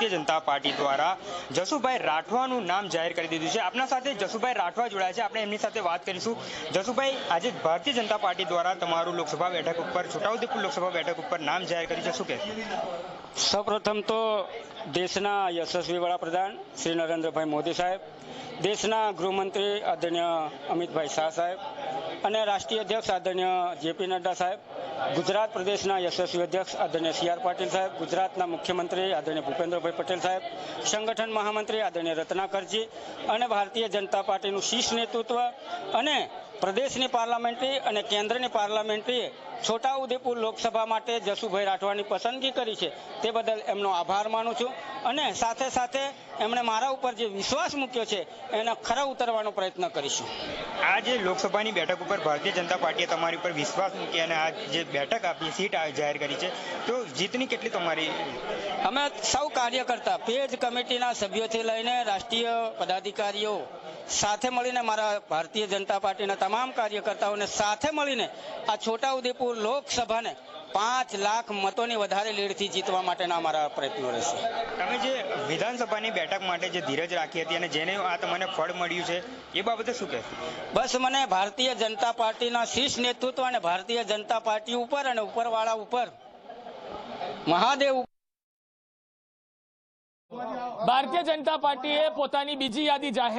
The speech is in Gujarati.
ભારતીય જનતા પાર્ટી દ્વારા જસુભાઈ રાઠવાનું નામ જાહેર કરી દીધું છે. આપના સાથે જસુભાઈ રાઠવા જોડાયા છે. આપણે એમની સાથે વાત કરીશું. જસુભાઈ, આજે ભારતીય જનતા પાર્ટી દ્વારા તમારું લોકસભા બેઠક ઉપર, છોટાઉદેપુર લોકસભા બેઠક ઉપર નામ જાહેર કર્યું છે. શું કે સૌપ્રથમ તો દેશના યશસ્વી વડાપ્રધાન શ્રી નરેન્દ્રભાઈ મોદી સાહેબ, દેશના ગૃહમંત્રી આદરણીય અમિતભાઈ શાહ સાહેબ અને રાષ્ટ્રીય અધ્યક્ષ આદરણીય જેપી નડ્ડા સાહેબ, ગુજરાત પ્રદેશના યશસ્વી અધ્યક્ષ આદરણીય સી આર પાટીલ સાહેબ, ગુજરાતના મુખ્યમંત્રી આદરણીય ભૂપેન્દ્રભાઈ પટેલ સાહેબ, સંગઠન મહામંત્રી આદરણીય રત્નાકરજી અને ભારતીય જનતા પાર્ટીનું શીર્ષ નેતૃત્વ અને પ્રદેશની પાર્લામેન્ટરી અને કેન્દ્રની પાર્લામેન્ટરીએ છોટાઉદેપુર લોકસભા માટે જસુભાઈ રાઠવાની પસંદગી કરી છે તે બદલ એમનો આભાર માનું છું અને સાથે સાથે એમણે મારા ઉપર જે વિશ્વાસ મૂક્યો છે એને ખરા ઉતરવાનો પ્રયત્ન કરીશું. આજે લોકસભાની બેઠક ઉપર ભારતીય જનતા પાર્ટીએ તમારી ઉપર વિશ્વાસ મૂકી અને આ જે બેઠક આપી, સીટ જાહેર કરી છે, તો જીતની કેટલી તમારી અમે સૌ કાર્યકર્તા, પેજ કમિટીના સભ્યોથી લઈને રાષ્ટ્રીય પદાધિકારીઓ સાથે મળીને મારા ભારતીય જનતા પાર્ટીના તમામ કાર્યકર્તાઓને સાથે મળીને આ છોટાઉદેપુર લોકસભાને પાંચ લાખ મતોની વધારે લીડથી જીતવા માટેના અમારા પ્રયત્નો રહેશે. તમે જે વિધાનસભાની બેઠક માટે જે ધીરજ રાખી હતી અને જેને આ તમને ફળ મળ્યું છે એ બાબતે શું કહેશો? બસ મને ભારતીય જનતા પાર્ટીના શીર્ષ નેતૃત્વ અને ભારતીય જનતા પાર્ટી ઉપર અને ઉપરવાળા ઉપર મહાદેવ ભારતીય જનતા પાર્ટીએ પોતાની બીજી યાદી જાહેર